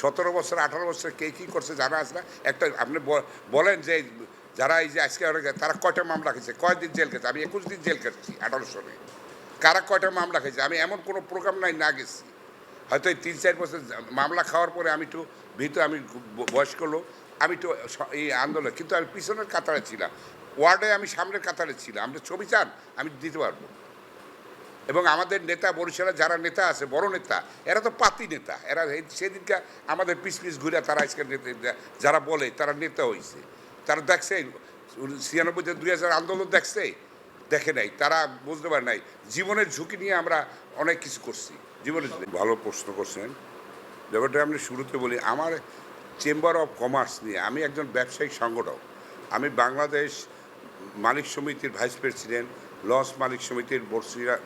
সতেরো বছর, আঠারো বছর কে কী করছে জানা আছে না? একটা আপনি বলেন যে যারা এই যে আজকে তারা কয়টা মামলা খেয়েছে? কয়দিন জেল খেয়েছে? আমি একুশ দিন জেল খেয়েছি আঠারো সনে কারা কয়টা মামলা খেয়েছে? আমি এমন কোনো প্রোগ্রাম নাই, না গেছি। হয়তো এই তিন, চার বছর মামলা খাওয়ার পরে আমি একটু ভীত, আমি বয়স্ক লোক, আমি একটু এই আন্দোলন, কিন্তু আমি পিছনের কাতারে ছিলাম। ওয়ার্ডে আমি সামনের কাতারে ছিলাম। আপনি ছবি চান, আমি দিতে পারব। এবং আমাদের নেতা বরিশালে যারা নেতা আছে, বড় নেতা, এরা তো পাতি নেতা। এরা সেদিনকে আমাদের পিস পিস ঘুরে তারা আজকে যারা বলে তারা নেতা হয়েছে তারা দেখছে, ছিয়ানব্বইতে দুই হাজার আন্দোলন দেখছে? দেখে নাই। তারা বুঝতে পারে নাই। জীবনের ঝুঁকি নিয়ে আমরা অনেক কিছু করছি। জীবনের। ভালো প্রশ্ন করছেন। ব্যাপারটা আমি শুরুতে বলি, আমার চেম্বার অফ কমার্স নিয়ে আমি একজন ব্যবসায়িক সংগঠক। আমি বাংলাদেশ মালিক সমিতির ভাইস প্রেসিডেন্ট লস মালিক সমিতির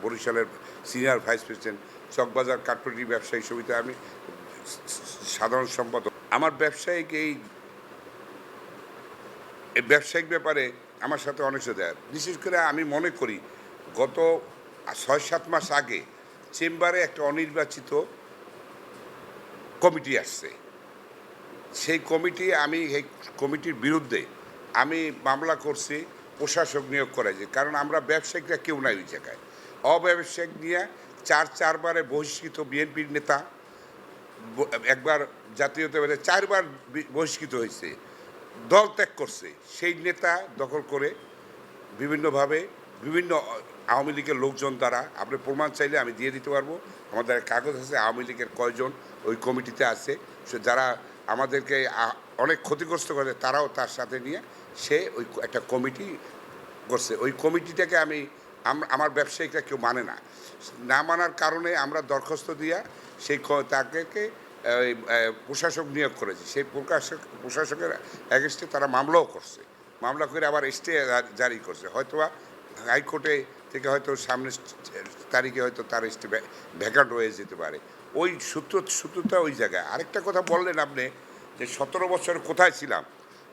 বরিশালের senior vice president, Chawkbazar Kathpatti ব্যবসায়ী সমিতি আমি সাধারণ সম্পাদক। আমার ব্যবসায়িক এই ব্যবসায়িক ব্যাপারে আমার সাথে অনেক দেয় বিশেষ করে আমি মনে করি, গত ছয়, সাত মাস আগে চেম্বারে একটা অনির্বাচিত কমিটি আসছে। সেই কমিটি আমি এই কমিটির বিরুদ্ধে আমি মামলা করছি। প্রশাসক নিয়োগ করা যায় কারণ আমরা ব্যবসায়িকরা কেউ নাই ওই জায়গায়। অব্যবসায়িক নিয়ে চার, চারবারে বহিষ্কৃত বিএনপির নেতা একবার জাতীয়তাবাদে চারবার বহিষ্কৃত হয়েছে। দল ত্যাগ করছে। সেই নেতা দখল করে বিভিন্নভাবে বিভিন্ন আওয়ামী লীগের লোকজন দ্বারা, আপনি প্রমাণ চাইলে আমি দিয়ে দিতে পারব। আমাদের কাগজ আছে, আওয়ামী লীগের কয়জন ওই কমিটিতে আছে। যারা আমাদেরকে অনেক ক্ষতিগ্রস্ত করে তারাও তার সাথে নিয়ে সে ওই একটা কমিটি করছে ওই কমিটিটাকে আমি আমার ব্যবসায়িকরা কেউ মানে না। না মানার কারণে আমরা দরখাস্ত দিয়া সেই তাকে প্রশাসক নিয়োগ করেছি। সেই প্রকাশক, প্রশাসকের অ্যাগেস্টে তারা মামলাও করছে। মামলা করে আবার স্টে জারি করছে। হয়তোবা হাইকোর্টে থেকে হয়তো সামনে তারিখে হয়তো তার স্টে ভ্যাকান্ট হয়ে যেতে পারে। ওই সূত্র, সূত্রটা ওই জায়গায়। আরেকটা কথা বললেন আপনি যে সতেরো বছর কোথায় ছিলাম?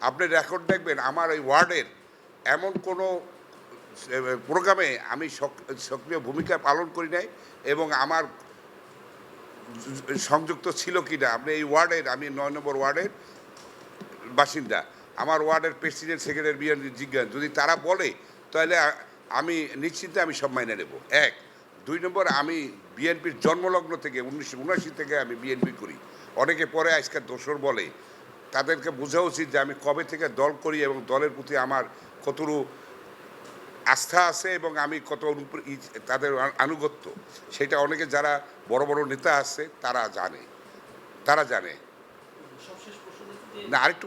আপনি রেকর্ড দেখবেন আমার ওই ওয়ার্ডের এমন কোনো প্রোগ্রামে আমি সক্রিয় ভূমিকা পালন করি নাই এবং আমার সংযুক্ত ছিল কি না আপনি এই ওয়ার্ডের, আমি নয় নম্বর ওয়ার্ডের বাসিন্দা। আমার ওয়ার্ডের প্রেসিডেন্ট, সেক্রেটারি বিএনপি জিজ্ঞাসা যদি তারা বলে, তাহলে আমি নিশ্চিন্তে আমি সব মাইনে নেব। এক। দুই নম্বর আমি বিএনপির জন্মলগ্ন থেকে উনিশশো উনাশি থেকে আমি বিএনপি করি। অনেকে পরে আজকাল দোসর বলে। তাদেরকে বোঝা উচিত যে আমি কবে থেকে দল করি এবং দলের প্রতি আমার কতটুকু আস্থা আছে এবং আমি কত তাদের আনুগত্য। সেটা অনেকে যারা বড় বড় নেতা আছে তারা জানে। তারা জানে। না আরেকটু